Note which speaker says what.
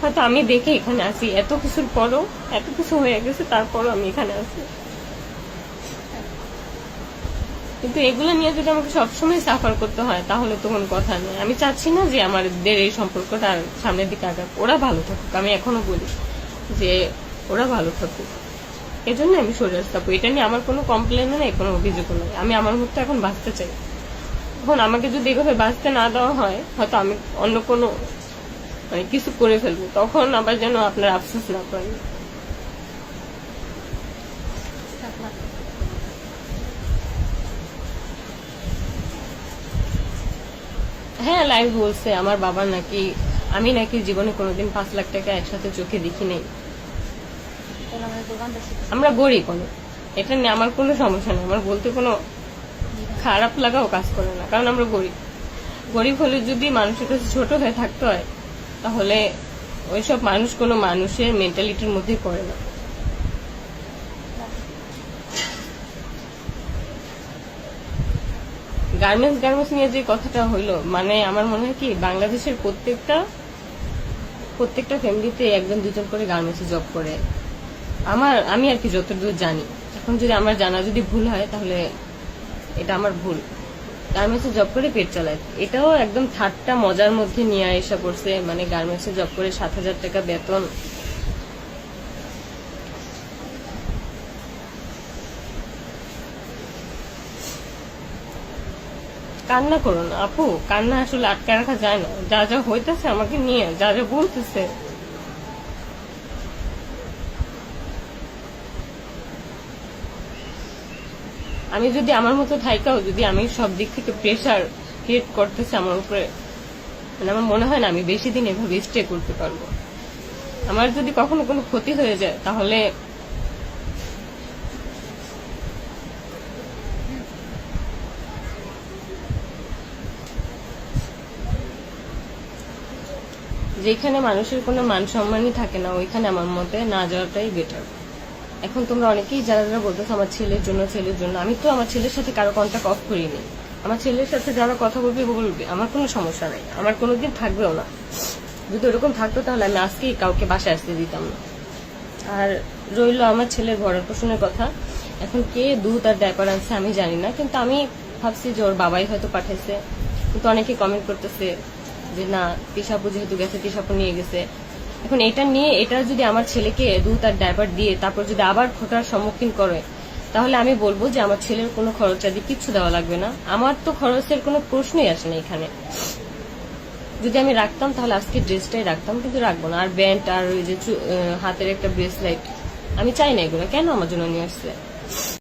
Speaker 1: হয়তো আমি দেখে এখানে আসি। এত কিছুর পরও, এত কিছু হয়ে গেছে, তারপরও আমি এখানে আসি। কিন্তু এগুলো নিয়ে যদি আমাকে সবসময় সাফার করতে হয়, তাহলে তো কোনো কথা নেই আমি চাচ্ছি না যে আমাদের এই সম্পর্কটা সামনের দিকে আগাক। ওরা ভালো থাকুক। আমি এখনও বলি যে ওরা ভালো থাকুক। এজন্য আমি সরে আসতে এটা নিয়ে আমার কোনো কমপ্লেনও নেই, কোনো অভিযোগও নেই। আমি আমার মতো এখন বাঁচতে চাই। এখন আমাকে যদি এভাবে বাঁচতে না দেওয়া হয়, হয়তো আমি অন্য কোনো মানে কিছু করে ফেলব। তখন আবার যেন আপনার আফসোস না করেন হ্যাঁ লাইভ বলছে, আমার বাবা নাকি, আমি নাকি জীবনে কোনোদিন পাঁচ লাখ টাকা একসাথে চোখে দেখি নাই। আমরা গরিব অনেক। এটা নিয়ে আমার কোনো সমস্যা নেই। আমার বলতে কোনো খারাপ লাগাও কাজ করে না, কারণ আমরা গরিব। গরিব হলে যদি মানুষের কাছে ছোট হয়ে থাকতে হয় তাহলে ওইসব মানুষ কোনো মানুষের মেন্টালিটির মধ্যে পড়ে না। গার্মেন্টস গার্মেন্টস নিয়ে যে কথাটা হইল মানে আমার মনে হয় কি, বাংলাদেশের প্রত্যেকটা প্রত্যেকটা ফ্যামিলিতে একজন, দুজন করে গার্মেন্টসে জব করে। আমার, আমি আর কি যতদূর জানি। এখন যদি আমার জানা যদি ভুল হয়, তাহলে এটা আমার ভুল। গার্মেন্টসে জব করে পেট চালায়। এটাও একদম ঠাট্টা মজার মধ্যে নিয়ে এসে পড়ছে। মানে গার্মেন্টসে জব করে সাত হাজার টাকা বেতন। কান্না করুন আপু। কান্না আসলে আটকে রাখা যায় না। যা যা হইতেছে আমাকে নিয়ে যা যা বলতেছে। আমি যদি আমার মতো থাইকাও যদি আমি সব দিক থেকে প্রেশার ক্রিয়েট করতেছে আমার উপরে মানে আমার মনে হয় না আমি বেশি দিন এভাবে স্টে করতে পারব। আমার যদি কখনো কোনো ক্ষতি হয়ে যায়, তাহলে যেখানে মানুষের কোনো মান সম্মানই থাকে না, ওইখানে আমার মতে না যাওয়াটাই বেটার এখন তোমরা অনেকেই যারা যারা বলতেছো আমার ছেলের জন্য ছেলের জন্য, আমি তো আমার ছেলের সাথে কারও কন্ট্যাক্ট অফ করিনি। আমার ছেলের সাথে যারা কথা বলবে বলবে, আমার কোনো সমস্যা নাই, আমার কোনোদিন থাকবেও না। যদি ওরকম থাকতো তাহলে আমি আজকেই কাউকে বাসায় আসতে দিতাম না। আর রইল আমার ছেলের ভরণ পোষণের কথা। এখন কে দুধ আর ডাইপার আনছে আমি জানি না, কিন্তু আমি ভাবছি যে ওর বাবাই হয়তো পাঠাইছে। কিন্তু অনেকে কমেন্ট করতেছে যে, না তিশাপু যেহেতু গেছে তিশাপু নিয়ে গেছে। এখন এটা নিয়ে, এটা যদি আমার ছেলেকে দুধ আর ডাইপার দিয়ে তারপর যদি আবার খোটার সম্মুখীন করে, তাহলে আমি বলব যে আমার ছেলের কোনো খরচ আদি কিচ্ছু দেওয়া লাগবে না। আমার তো খরচের কোনো প্রশ্নই আসে না এখানে। যদি আমি রাখতাম, তাহলে আজকে ড্রেসটাই রাখতাম, কিন্তু রাখব না। আর ব্যান্ড আর ওই যে হাতের একটা ব্রেসলাইট আমি চাই না এগুলো। কেন আমার জন্য নিয়ে আসছে